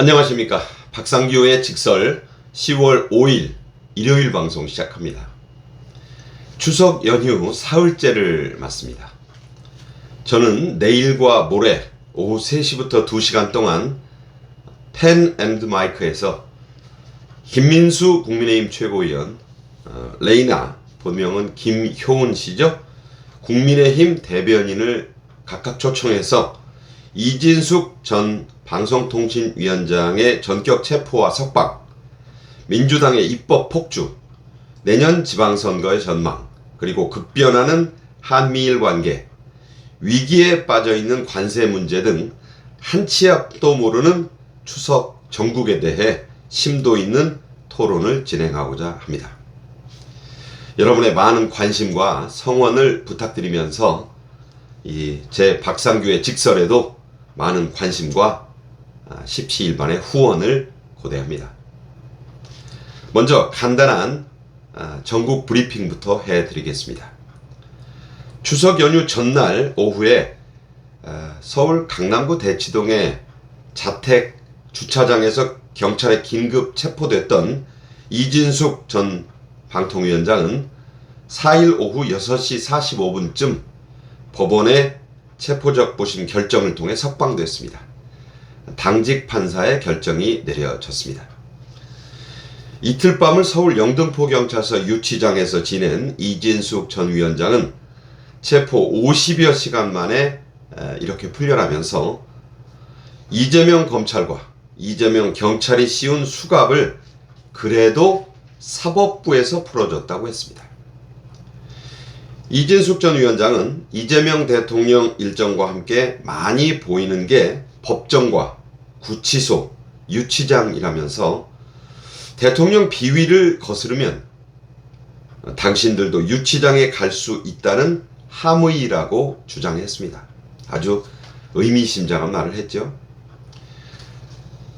안녕하십니까. 박상규의 직설 10월 5일 일요일 방송 시작합니다. 추석 연휴 사흘째를 맞습니다. 저는 내일과 모레 오후 3시부터 2시간 동안 펜 앤드 마이크에서 김민수 국민의힘 최고위원, 어, 레이나 본명은 김효은 씨죠. 국민의힘 대변인을 각각 초청해서 이진숙 전 방송통신위원장의 전격 체포와 석방, 민주당의 입법 폭주, 내년 지방선거의 전망, 그리고 급변하는 한미일 관계, 위기에 빠져 있는 관세 문제 등 한치 앞도 모르는 추석 전국에 대해 심도 있는 토론을 진행하고자 합니다. 여러분의 많은 관심과 성원을 부탁드리면서 이 제 박상규의 직설에도 많은 관심과 아, 십시일반의 후원을 고대합니다. 먼저 간단한 아, 전국 브리핑부터 해드리겠습니다. 추석 연휴 전날 오후에 아, 서울 강남구 대치동의 자택 주차장에서 경찰에 긴급 체포됐던 이진숙 전 방통위원장은 4일 오후 6시 45분쯤 법원의 체포적 부심 결정을 통해 석방됐습니다. 당직 판사의 결정이 내려졌습니다. 이틀 밤을 서울 영등포 경찰서 유치장에서 지낸 이진숙 전 위원장은 체포 50여 시간 만에 이렇게 풀려나면서 이재명 검찰과 이재명 경찰이 씌운 수갑을 그래도 사법부에서 풀어줬다고 했습니다. 이진숙 전 위원장은 이재명 대통령 일정과 함께 많이 보이는 게 법정과 구치소, 유치장이라면서 대통령 비위를 거스르면 당신들도 유치장에 갈 수 있다는 함의라고 주장했습니다. 아주 의미심장한 말을 했죠.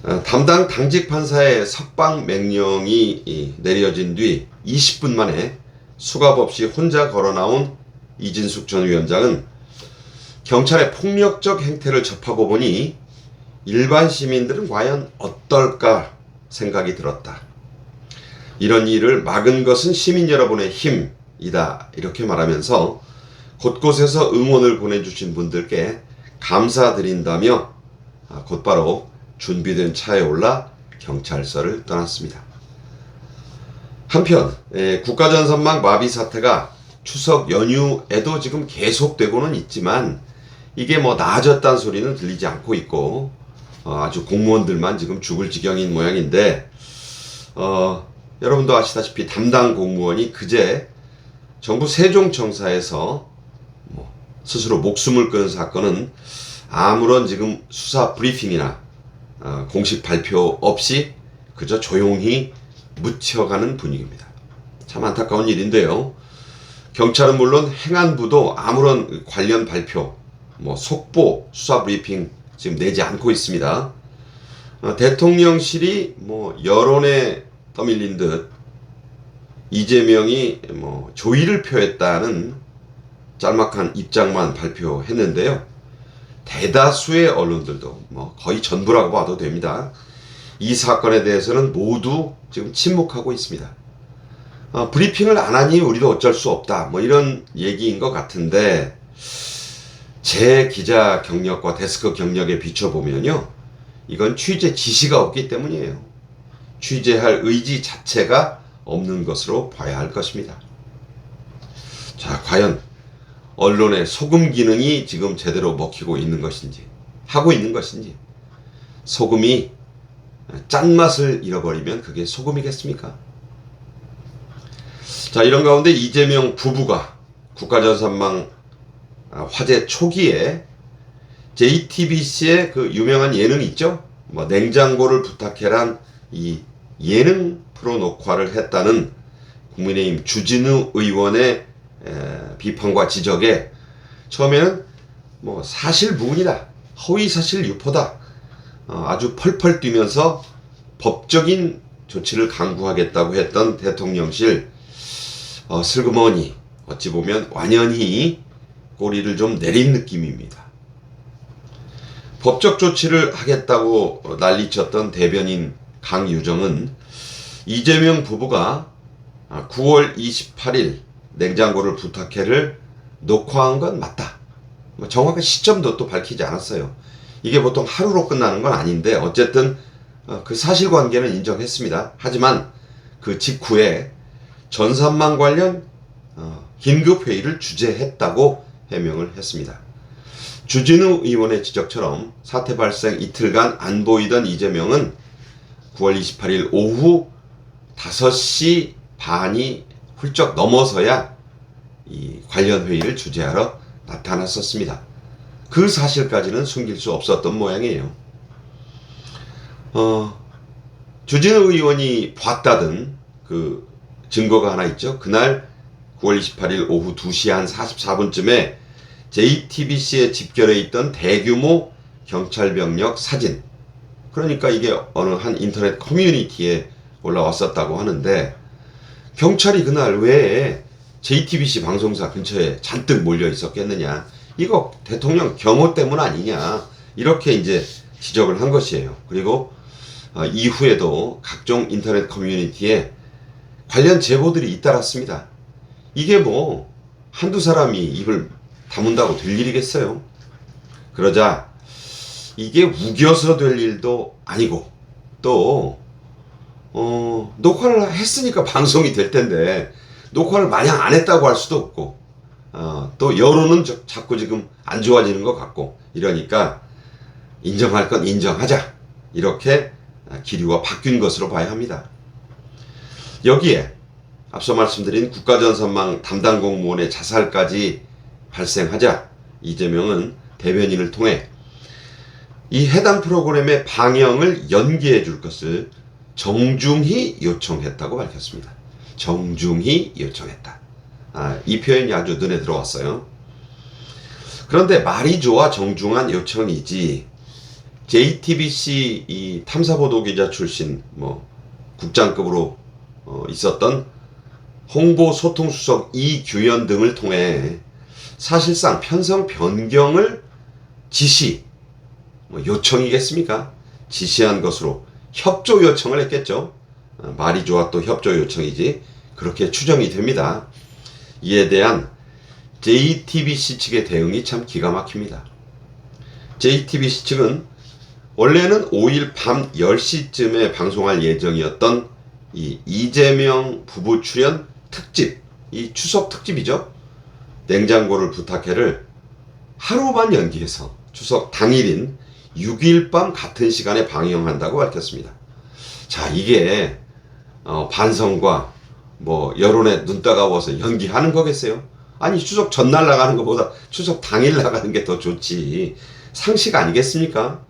어, 담당 당직 판사의 석방 명령이 내려진 뒤 20분 만에 수갑 없이 혼자 걸어 나온 이진숙 전 위원장은 경찰의 폭력적 행태를 접하고 보니 일반 시민들은 과연 어떨까 생각이 들었다. 이런 일을 막은 것은 시민 여러분의 힘이다. 이렇게 말하면서 곳곳에서 응원을 보내주신 분들께 감사드린다며 아, 곧바로 준비된 차에 올라 경찰서를 떠났습니다. 한편 에, 국가전선망 마비 사태가 추석 연휴에도 지금 계속되고는 있지만 이게 뭐 나아졌다는 소리는 들리지 않고 있고 어, 아주 공무원들만 지금 죽을 지경인 모양인데 어, 여러분도 아시다시피 담당 공무원이 그제 정부 세종청사에서 뭐 스스로 목숨을 끊은 사건은 아무런 지금 수사 브리핑이나 어, 공식 발표 없이 그저 조용히 묻혀가는 분위기입니다. 참 안타까운 일인데요. 경찰은 물론 행안부도 아무런 관련 발표, 뭐 속보, 수사 브리핑 지금 내지 않고 있습니다. 어, 대통령실이 뭐 여론에 떠밀린 듯 이재명이 뭐 조의를 표했다는 짤막한 입장만 발표했는데요. 대다수의 언론들도 뭐 거의 전부라고 봐도 됩니다. 이 사건에 대해서는 모두 지금 침묵하고 있습니다. 어, 브리핑을 안 하니 우리도 어쩔 수 없다. 뭐 이런 얘기인 것 같은데 제 기자 경력과 데스크 경력에 비춰보면요. 이건 취재 지시가 없기 때문이에요. 취재할 의지 자체가 없는 것으로 봐야 할 것입니다. 자, 과연 언론의 소금 기능이 지금 제대로 먹히고 있는 것인지, 하고 있는 것인지, 소금이 짠맛을 잃어버리면 그게 소금이겠습니까? 자, 이런 가운데 이재명 부부가 국가전산망 화재 초기에 JTBC의 그 유명한 예능 있죠? 뭐 냉장고를 부탁해란 이 예능 프로 녹화를 했다는 국민의힘 주진우 의원의 에, 비판과 지적에 처음에는 뭐 사실 무근이다, 허위 사실 유포다, 어, 아주 펄펄 뛰면서 법적인 조치를 강구하겠다고 했던 대통령실 어, 슬그머니 어찌 보면 완연히 꼬리를 좀 내린 느낌입니다. 법적 조치를 하겠다고 난리쳤던 대변인 강유정은 이재명 부부가 9월 28일 냉장고를 부탁해를 녹화한 건 맞다. 뭐 정확한 시점도 또 밝히지 않았어요. 이게 보통 하루로 끝나는 건 아닌데 어쨌든 어, 그 사실관계는 인정했습니다. 하지만 그 직후에 전산망 관련 어, 긴급 회의를 주재했다고 해명을 했습니다. 주진우 의원의 지적처럼 사태 발생 이틀간 안 보이던 이재명은 9월 28일 오후 5시 반이 훌쩍 넘어서야 이 관련 회의를 주재하러 나타났었습니다. 그 사실까지는 숨길 수 없었던 모양이에요. 어, 주진우 의원이 봤다던 그 증거가 하나 있죠. 그날 9월 28일 오후 2시 한 44분쯤에 JTBC에 집결해 있던 대규모 경찰 병력 사진. 그러니까 이게 어느 한 인터넷 커뮤니티에 올라왔었다고 하는데 경찰이 그날 왜 JTBC 방송사 근처에 잔뜩 몰려 있었겠느냐. 이거 대통령 경호 때문 아니냐. 이렇게 이제 지적을 한 것이에요. 그리고 어, 이후에도 각종 인터넷 커뮤니티에 관련 제보들이 잇따랐습니다. 이게 뭐 한두 사람이 입을 다문다고 될 일이겠어요? 그러자 이게 우겨서 될 일도 아니고 또 어, 녹화를 했으니까 방송이 될 텐데 녹화를 마냥 안 했다고 할 수도 없고 어, 또 여론은 저, 자꾸 지금 안 좋아지는 것 같고 이러니까 인정할 건 인정하자 이렇게 기류가 바뀐 것으로 봐야 합니다. 여기에 앞서 말씀드린 국가전산망 담당 공무원의 자살까지 발생하자 이재명은 대변인을 통해 이 해당 프로그램의 방영을 연기해 줄 것을 정중히 요청했다고 밝혔습니다. 정중히 요청했다. 아, 이 표현이 아주 눈에 들어왔어요. 그런데 말이 좋아 정중한 요청이지 JTBC 이 탐사보도 기자 출신 뭐 국장급으로 어, 있었던 홍보 소통 수석 이규현 등을 통해 사실상 편성 변경을 지시 뭐 요청이겠습니까? 지시한 것으로 협조 요청을 했겠죠. 어, 말이 좋아 또 협조 요청이지 그렇게 추정이 됩니다. 이에 대한 JTBC 측의 대응이 참 기가 막힙니다. JTBC 측은 원래는 5일 밤 10시쯤에 방송할 예정이었던 이 이재명 부부 출연 특집, 이 추석 특집이죠. 냉장고를 부탁해를 하루만 연기해서 추석 당일인 6일 밤 같은 시간에 방영한다고 밝혔습니다. 자, 이게 어, 반성과 뭐 여론에 눈 따가워서 연기하는 거겠어요? 아니 추석 전날 나가는 것보다 추석 당일 나가는 게 더 좋지 상식 아니겠습니까?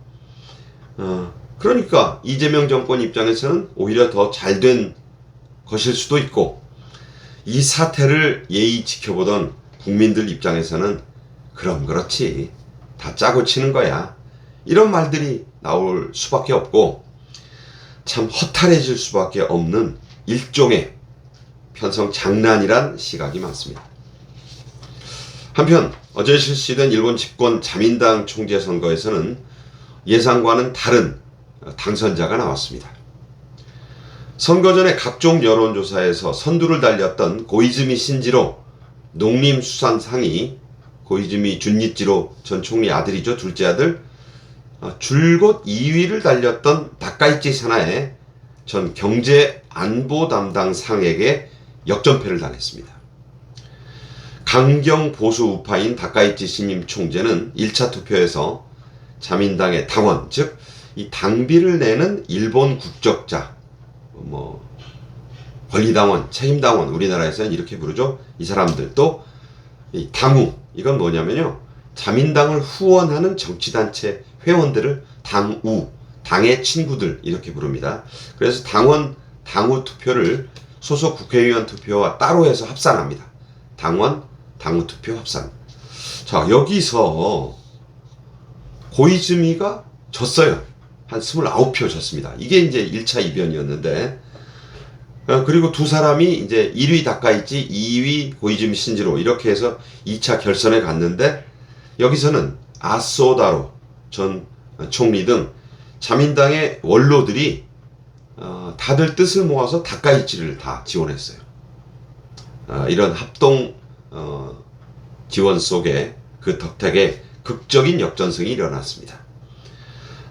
어, 그러니까 이재명 정권 입장에서는 오히려 더 잘 된 것일 수도 있고 이 사태를 예의 지켜보던 국민들 입장에서는 그럼 그렇지 다 짜고 치는 거야 이런 말들이 나올 수밖에 없고 참 허탈해질 수밖에 없는 일종의 편성 장난이란 시각이 많습니다. 한편 어제 실시된 일본 집권 자민당 총재 선거에서는 예상과는 다른 당선자가 나왔습니다. 선거 전에 각종 여론조사에서 선두를 달렸던 고이즈미 신지로 농림수산상이 고이즈미 준이치로 전 총리 아들이죠 둘째 아들 어, 줄곧 2위를 달렸던 다카이치 사나의 전 경제 안보 담당 상에게 역전패를 당했습니다. 강경 보수 우파인 다카이치 신임 총재는 1차 투표에서 자민당의 당원, 즉, 이 당비를 내는 일본 국적자, 뭐, 권리당원, 책임당원, 우리나라에서는 이렇게 부르죠. 이 사람들 또, 이 당우, 이건 뭐냐면요. 자민당을 후원하는 정치단체 회원들을 당우, 당의 친구들, 이렇게 부릅니다. 그래서 당원, 당우 투표를 소속 국회의원 투표와 따로 해서 합산합니다. 당원, 당우 투표 합산. 자, 여기서 고이즈미가 졌어요. 한 29표 졌습니다. 이게 이제 1차 이변이었는데, 어, 그리고 두 사람이 이제 1위 다카이치, 2위 고이즈미 신지로 이렇게 해서 2차 결선에 갔는데, 여기서는 아소다로 전 총리 등 자민당의 원로들이 어, 다들 뜻을 모아서 다카이치를 다 지원했어요. 아, 이런 합동 어, 지원 속에 그 덕택에 극적인 역전승이 일어났습니다.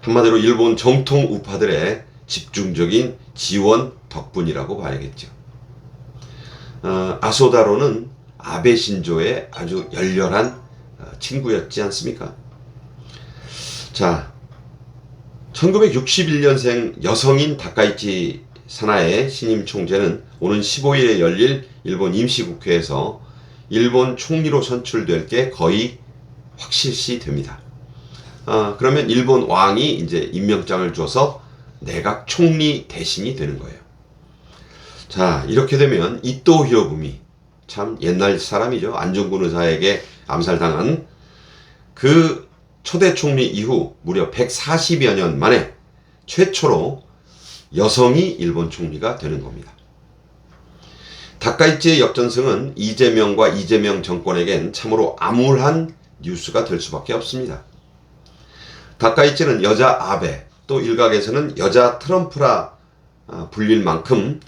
한마디로 일본 정통 우파들의 집중적인 지원 덕분이라고 봐야겠죠. 어, 아소다로는 아베 신조의 아주 열렬한 어, 친구였지 않습니까? 자, 1961년생 여성인 다카이치 사나의 신임 총재는 오는 15일에 열릴 일본 임시국회에서 일본 총리로 선출될 게 거의 확실시 됩니다. 아, 그러면 일본 왕이 이제 임명장을 줘서 내각 총리 대신이 되는 거예요. 자, 이렇게 되면 이토 히로부미 참 옛날 사람이죠. 안중근 의사에게 암살당한 그 초대 총리 이후 무려 140여 년 만에 최초로 여성이 일본 총리가 되는 겁니다. 다카이치의 역전승은 이재명과 이재명 정권에겐 참으로 암울한 뉴스가 될 수밖에 없습니다. 다카이치는 여자 아베, 또 일각에서는 여자 트럼프라 아, 불릴 만큼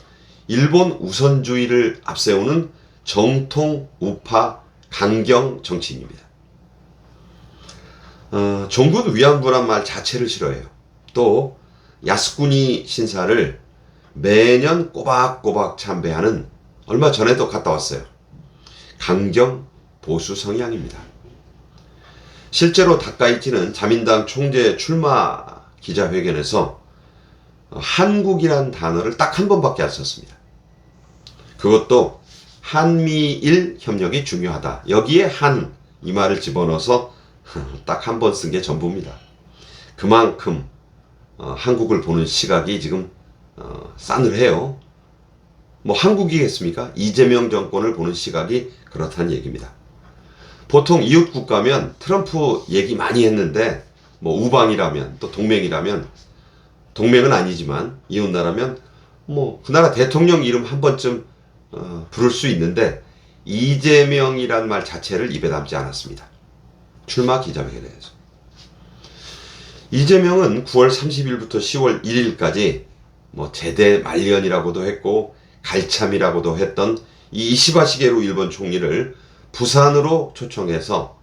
일본 우선주의를 앞세우는 정통 우파 강경 정치인입니다. 어, 종군 위안부란 말 자체를 싫어해요. 또 야스쿠니 신사를 매년 꼬박꼬박 참배하는 얼마 전에도 갔다 왔어요. 강경 보수 성향입니다. 실제로 다카이치는 자민당 총재 출마 기자회견에서 한국이란 단어를 딱 한 번밖에 안 썼습니다. 그것도 한미일 협력이 중요하다. 여기에 한 이 말을 집어넣어서 딱 한 번 쓴 게 전부입니다. 그만큼 어, 한국을 보는 시각이 지금 어, 싸늘해요. 뭐 한국이겠습니까? 이재명 정권을 보는 시각이 그렇다는 얘기입니다. 보통 이웃 국가면 트럼프 얘기 많이 했는데 뭐 우방이라면 또 동맹이라면 동맹은 아니지만 이웃 나라면 뭐 그 나라 대통령 이름 한 번쯤 어, 부를 수 있는데 이재명이란 말 자체를 입에 담지 않았습니다. 출마 기자회견에서. 이재명은 9월 30일부터 10월 1일까지 뭐 제대 말년이라고도 했고 갈참이라고도 했던 이 이시바 시게루 일본 총리를 부산으로 초청해서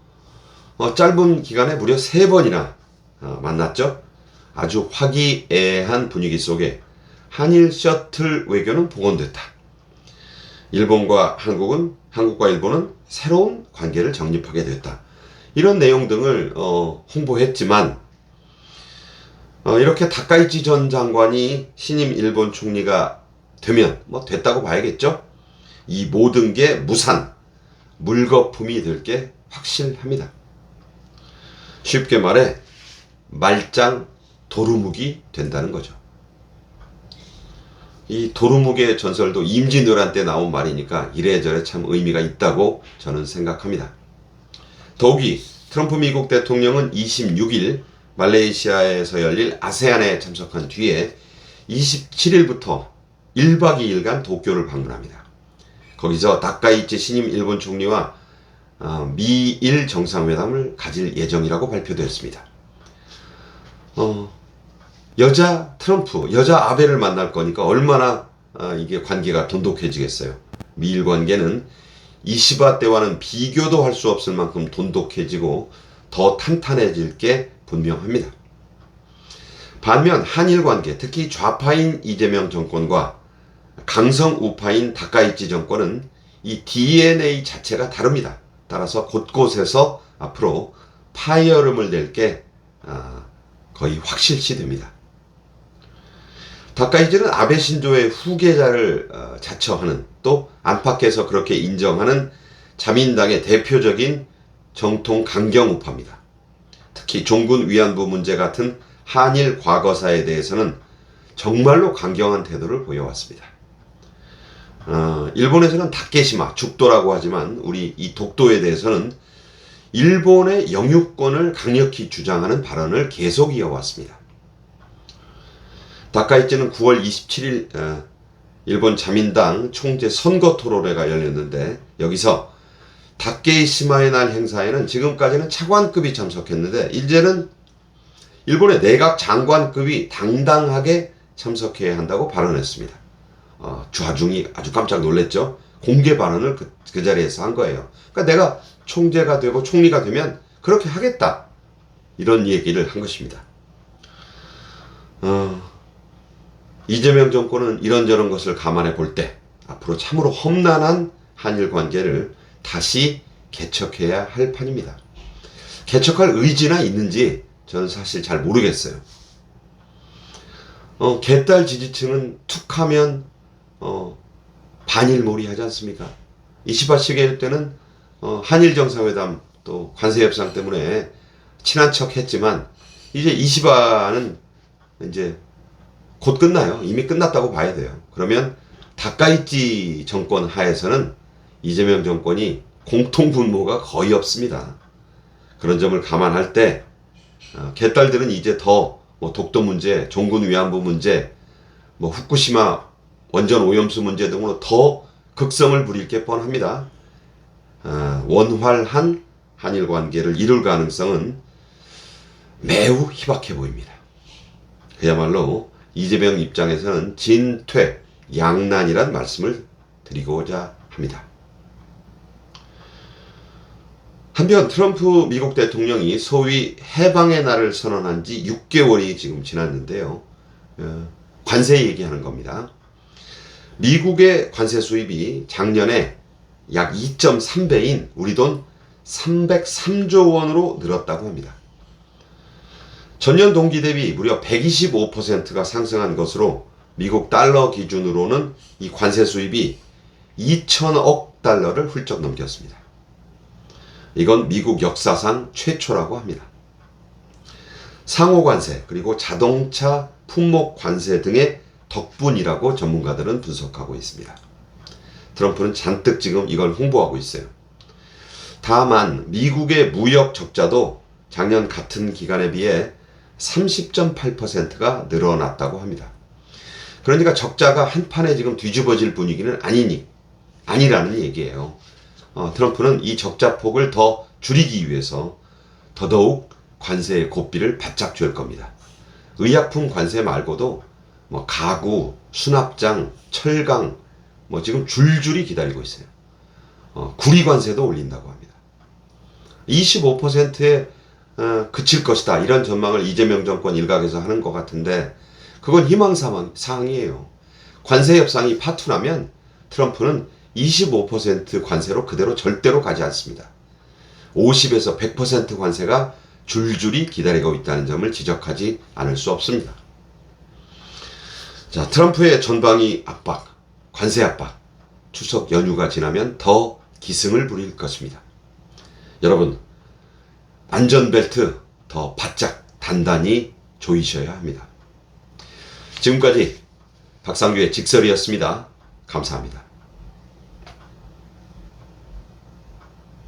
어, 짧은 기간에 무려 세 번이나 어, 만났죠. 아주 화기애애한 분위기 속에 한일 셔틀 외교는 복원됐다. 일본과 한국은 한국과 일본은 새로운 관계를 정립하게 됐다. 이런 내용 등을 어, 홍보했지만 어, 이렇게 다카이치 전 장관이 신임 일본 총리가 되면 뭐 됐다고 봐야겠죠. 이 모든 게 무산 물거품이 될 게 확실합니다. 쉽게 말해 말짱 도루묵이 된다는 거죠. 이 도루묵의 전설도 임진왜란 때 나온 말이니까 이래저래 참 의미가 있다고 저는 생각합니다. 더욱이 트럼프 미국 대통령은 26일 말레이시아에서 열릴 아세안에 참석한 뒤에 27일부터 1박 2일간 도쿄를 방문합니다. 거기서 다카이치 신임 일본 총리와 어, 미일 정상회담을 가질 예정이라고 발표되었습니다. 어, 여자 트럼프, 여자 아베를 만날 거니까 얼마나 어, 이게 관계가 돈독해지겠어요. 미일 관계는 이시바 때와는 비교도 할 수 없을 만큼 돈독해지고 더 탄탄해질 게 분명합니다. 반면 한일 관계, 특히 좌파인 이재명 정권과 강성 우파인 다카이치 정권은 이 DNA 자체가 다릅니다. 따라서 곳곳에서 앞으로 파이어름을 낼게 아, 거의 확실시 됩니다. 다카이치는 아베 신조의 후계자를 어, 자처하는 또 안팎에서 그렇게 인정하는 자민당의 대표적인 정통 강경 우파입니다. 특히 종군 위안부 문제 같은 한일 과거사에 대해서는 정말로 강경한 태도를 보여왔습니다. 어, 일본에서는 다케시마, 죽도라고 하지만 우리 이 독도에 대해서는 일본의 영유권을 강력히 주장하는 발언을 계속 이어왔습니다. 다카이치는 9월 27일 어, 일본 자민당 총재 선거 토론회가 열렸는데 여기서 다케이시마의 날 행사에는 지금까지는 차관급이 참석했는데 이제는 일본의 내각 장관급이 당당하게 참석해야 한다고 발언했습니다. 어, 좌중이 아주 깜짝 놀랐죠. 공개 발언을 그, 그 자리에서 한 거예요. 그러니까 내가 총재가 되고 총리가 되면 그렇게 하겠다. 이런 얘기를 한 것입니다. 어, 이재명 정권은 이런저런 것을 감안해 볼 때 앞으로 참으로 험난한 한일 관계를 다시 개척해야 할 판입니다. 개척할 의지나 있는지 저는 사실 잘 모르겠어요. 어, 개딸 지지층은 툭 하면 어, 반일몰이 하지 않습니까? 이시바 시계 때는 어, 한일 정상회담 또 관세 협상 때문에 친한 척 했지만 이제 이시바는 이제 곧 끝나요. 이미 끝났다고 봐야 돼요. 그러면 다카이치 정권 하에서는 이재명 정권이 공통 분모가 거의 없습니다. 그런 점을 감안할 때 어, 개딸들은 이제 더 뭐 독도 문제, 종군 위안부 문제, 뭐 후쿠시마 원전 오염수 문제 등으로 더 극성을 부릴 게 뻔합니다. 아, 원활한 한일 관계를 이룰 가능성은 매우 희박해 보입니다. 그야말로 이재명 입장에서는 진퇴 양난이란 말씀을 드리고자 합니다. 한편 트럼프 미국 대통령이 소위 해방의 날을 선언한 지 6개월이 지금 지났는데요. 어, 관세 얘기하는 겁니다. 미국의 관세 수입이 작년에 약 2.3배인 우리 돈 303조 원으로 늘었다고 합니다. 전년 동기 대비 무려 125%가 상승한 것으로 미국 달러 기준으로는 이 관세 수입이 2천억 달러를 훌쩍 넘겼습니다. 이건 미국 역사상 최초라고 합니다. 상호 관세 그리고 자동차 품목 관세 등의 덕분이라고 전문가들은 분석하고 있습니다. 트럼프는 잔뜩 지금 이걸 홍보하고 있어요. 다만 미국의 무역 적자도 작년 같은 기간에 비해 30.8%가 늘어났다고 합니다. 그러니까 적자가 한 판에 지금 뒤집어질 분위기는 아니니 아니라는 얘기예요. 어, 트럼프는 이 적자 폭을 더 줄이기 위해서 더더욱 관세의 고삐를 바짝 줄 겁니다. 의약품 관세 말고도 뭐 가구, 수납장, 철강 뭐 지금 줄줄이 기다리고 있어요. 어, 구리 관세도 올린다고 합니다. 25%에 어, 그칠 것이다 이런 전망을 이재명 정권 일각에서 하는 것 같은데 그건 희망 사항이에요. 관세 협상이 파투나면 트럼프는 25% 관세로 그대로 절대로 가지 않습니다. 50에서 100% 관세가 줄줄이 기다리고 있다는 점을 지적하지 않을 수 없습니다. 자, 트럼프의 전방위 압박, 관세 압박, 추석 연휴가 지나면 더 기승을 부릴 것입니다. 여러분, 안전벨트 더 바짝 단단히 조이셔야 합니다. 지금까지 박상규의 직설이었습니다. 감사합니다.